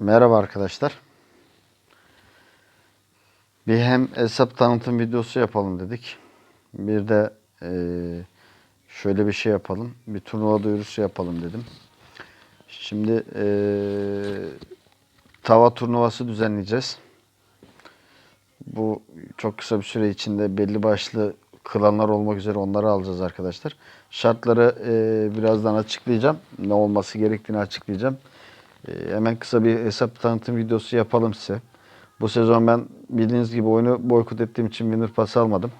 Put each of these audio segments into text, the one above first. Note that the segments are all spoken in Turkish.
Merhaba arkadaşlar. Bir hem hesap tanıtım videosu yapalım dedik. Bir de eee, şöyle bir şey yapalım. Bir turnuva duyurusu yapalım dedim. Şimdi eee, tava turnuvası düzenleyeceğiz. Bu çok kısa bir süre içinde belli başlı klanlar olmak üzere onları alacağız arkadaşlar. Şartları eee, birazdan açıklayacağım. Ne olması gerektiğini açıklayacağım. Ee, hemen kısa bir hesap tanıtım videosu yapalım size. Bu sezon ben bildiğiniz gibi oyunu boykot ettiğim için winner pass almadım.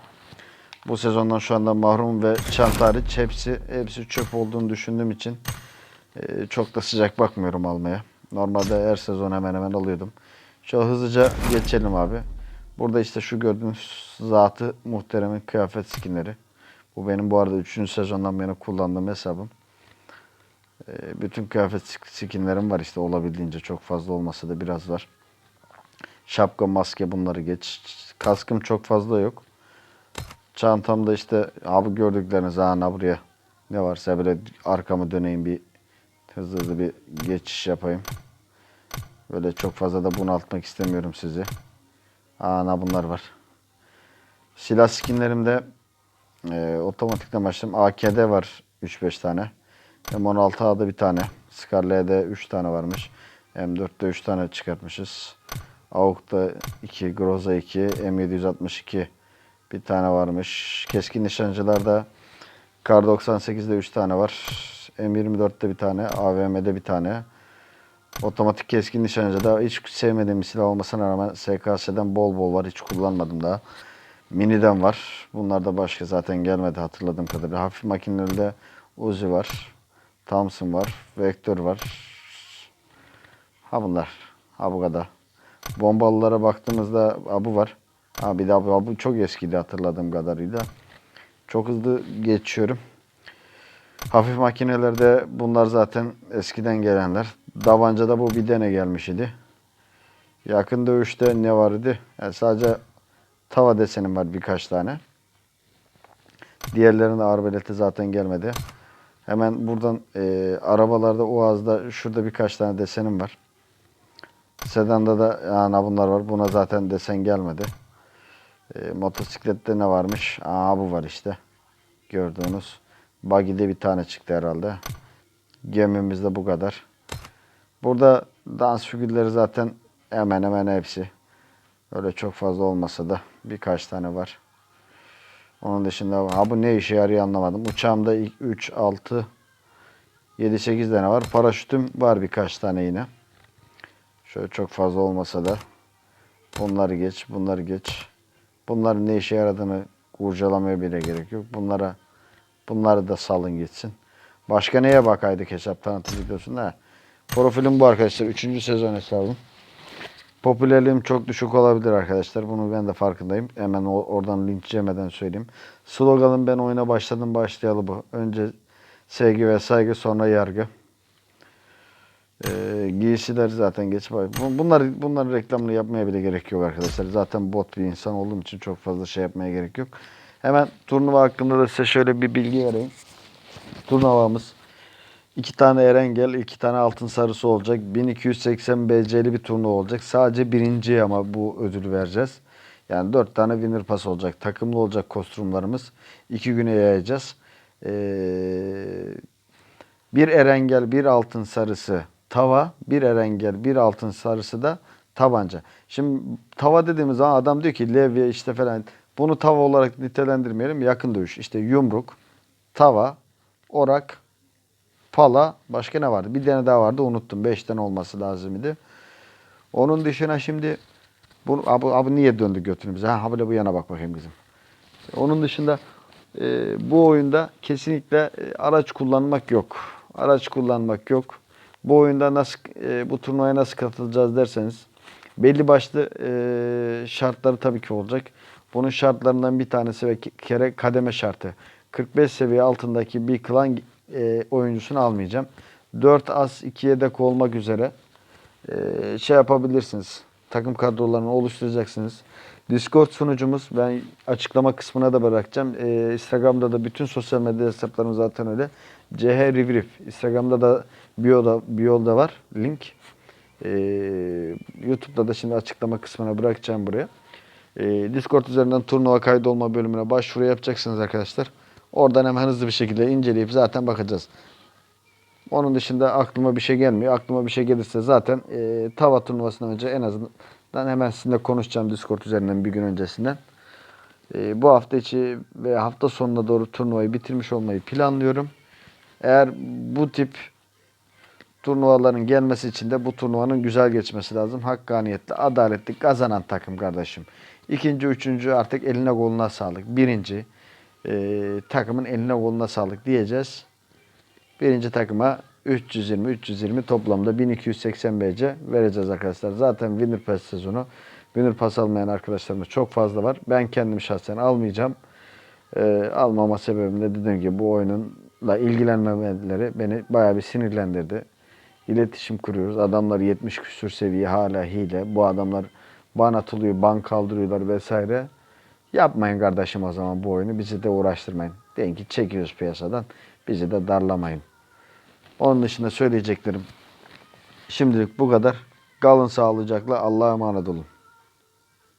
Bu sezondan şu anda mahrum ve çanta hariç hepsi, hepsi çöp olduğunu düşündüğüm için e, çok da sıcak bakmıyorum almaya. Normalde her sezon hemen hemen alıyordum. Şöyle hızlıca geçelim abi. Burada işte şu gördüğünüz zatı muhteremin kıyafet skinleri. Bu benim bu arada 3. sezondan beri kullandığım hesabım. Ee, bütün kıyafet skinlerim var işte olabildiğince çok fazla olmasa da biraz var. Şapka, maske bunları geç. Kaskım çok fazla yok. Çantamda işte abi gördükleriniz ha buraya ne varsa böyle arkamı döneyim bir hızlı hızlı bir geçiş yapayım. Böyle çok fazla da bunaltmak istemiyorum sizi. Ana bunlar var. Silah skinlerimde e, otomatikten başladım. AKD var 3-5 tane. M16A'da bir tane. Scarlet'de 3 tane varmış. M4'te 3 tane çıkartmışız. AUK'ta 2, Groza 2, M762 bir tane varmış. Keskin nişancılarda Kar 98'de 3 tane var. M24'te bir tane, AVM'de bir tane. Otomatik keskin nişancıda hiç sevmediğim bir silah olmasına rağmen SKS'den bol bol var. Hiç kullanmadım daha. Mini'den var. Bunlar da başka zaten gelmedi hatırladığım kadarıyla. Hafif makinelerde Uzi var. Thompson var. Vektör var. Ha bunlar. Ha bu kadar. Bombalılara baktığımızda abu var. Ha bir de abu, abu çok eskiydi hatırladığım kadarıyla. Çok hızlı geçiyorum. Hafif makinelerde bunlar zaten eskiden gelenler. Davanca'da bu bir dene gelmiş idi. Yakın dövüşte ne vardı? Yani sadece tava desenim var birkaç tane. Diğerlerinin arbeleti zaten gelmedi. Hemen buradan e, arabalarda Uaz'da şurada birkaç tane desenim var. Sedan'da da yani bunlar var. Buna zaten desen gelmedi. E, motosiklette ne varmış? Aa bu var işte. Gördüğünüz. Buggy'de bir tane çıktı herhalde. Gemimizde bu kadar. Burada dans figürleri zaten hemen hemen hepsi. Öyle çok fazla olmasa da birkaç tane var. Onun dışında ha bu ne işe yarıyor anlamadım. Uçağımda 3, 6, 7, 8 tane var. Paraşütüm var birkaç tane yine. Şöyle çok fazla olmasa da bunları geç, bunları geç. Bunların ne işe yaradığını kurcalamaya bile gerek yok. Bunlara bunları da salın gitsin. Başka neye bakaydık hesap tanıtım videosunda? Profilim bu arkadaşlar. 3. sezon hesabım. Popülerliğim çok düşük olabilir arkadaşlar. Bunu ben de farkındayım. Hemen oradan linç yemeden söyleyeyim. Sloganım ben oyuna başladım başlayalı bu. Önce sevgi ve saygı sonra yargı. Ee, giysiler zaten geç. Bu- Bunlar, bunların reklamını yapmaya bile gerek yok arkadaşlar. Zaten bot bir insan olduğum için çok fazla şey yapmaya gerek yok. Hemen turnuva hakkında da size şöyle bir bilgi vereyim. Turnuvamız İki tane Erengel, iki tane altın sarısı olacak. 1280 BC'li bir turnuva olacak. Sadece birinciye ama bu ödülü vereceğiz. Yani dört tane winner pass olacak. Takımlı olacak kostümlerimiz. İki güne yayacağız. Ee, bir Erengel, bir altın sarısı tava, bir Erengel, bir altın sarısı da tabanca. Şimdi tava dediğimiz zaman adam diyor ki levye işte falan. Bunu tava olarak nitelendirmeyelim. Yakın dövüş. İşte yumruk, tava, orak, pala, başka ne vardı? Bir tane daha vardı unuttum. Beş tane olması lazım idi. Onun dışına şimdi bu abi, abi niye döndü götünü bize? Ha böyle bu yana bak bakayım kızım. Onun dışında e, bu oyunda kesinlikle e, araç kullanmak yok. Araç kullanmak yok. Bu oyunda nasıl e, bu turnuvaya nasıl katılacağız derseniz belli başlı e, şartları tabii ki olacak. Bunun şartlarından bir tanesi ve kere kademe şartı. 45 seviye altındaki bir klan e, oyuncusunu almayacağım. 4 as 2 yedek olmak üzere e, şey yapabilirsiniz. Takım kadrolarını oluşturacaksınız. Discord sunucumuz ben açıklama kısmına da bırakacağım. E, Instagram'da da bütün sosyal medya hesaplarım zaten öyle. CH Rivrif. Instagram'da da bio'da, bio'da var link. Ee, YouTube'da da şimdi açıklama kısmına bırakacağım buraya. Ee, Discord üzerinden turnuva kaydolma bölümüne başvuru yapacaksınız arkadaşlar. Oradan hemen hızlı bir şekilde inceleyip zaten bakacağız. Onun dışında aklıma bir şey gelmiyor. Aklıma bir şey gelirse zaten e, tava turnuvasından önce en azından hemen sizinle konuşacağım Discord üzerinden bir gün öncesinden. E, bu hafta içi ve hafta sonuna doğru turnuvayı bitirmiş olmayı planlıyorum. Eğer bu tip turnuvaların gelmesi için de bu turnuvanın güzel geçmesi lazım. Hakkaniyetli, adaletli kazanan takım kardeşim. İkinci, üçüncü artık eline koluna sağlık. Birinci e, takımın eline koluna sağlık diyeceğiz. Birinci takıma 320 320 toplamda 1280 BC vereceğiz arkadaşlar. Zaten Winner Pass sezonu. Winner Pass almayan arkadaşlarımız çok fazla var. Ben kendim şahsen almayacağım. Ee, almama sebebim de dediğim gibi bu oyunla ilgilenmemeleri beni bayağı bir sinirlendirdi. İletişim kuruyoruz. Adamlar 70 küsür seviye hala hile. Bu adamlar ban atılıyor, ban kaldırıyorlar vesaire. Yapmayın kardeşim o zaman bu oyunu. Bizi de uğraştırmayın. Deyin ki çekiyoruz piyasadan. Bizi de darlamayın. Onun dışında söyleyeceklerim şimdilik bu kadar. Kalın sağlıcakla. Allah'a emanet olun.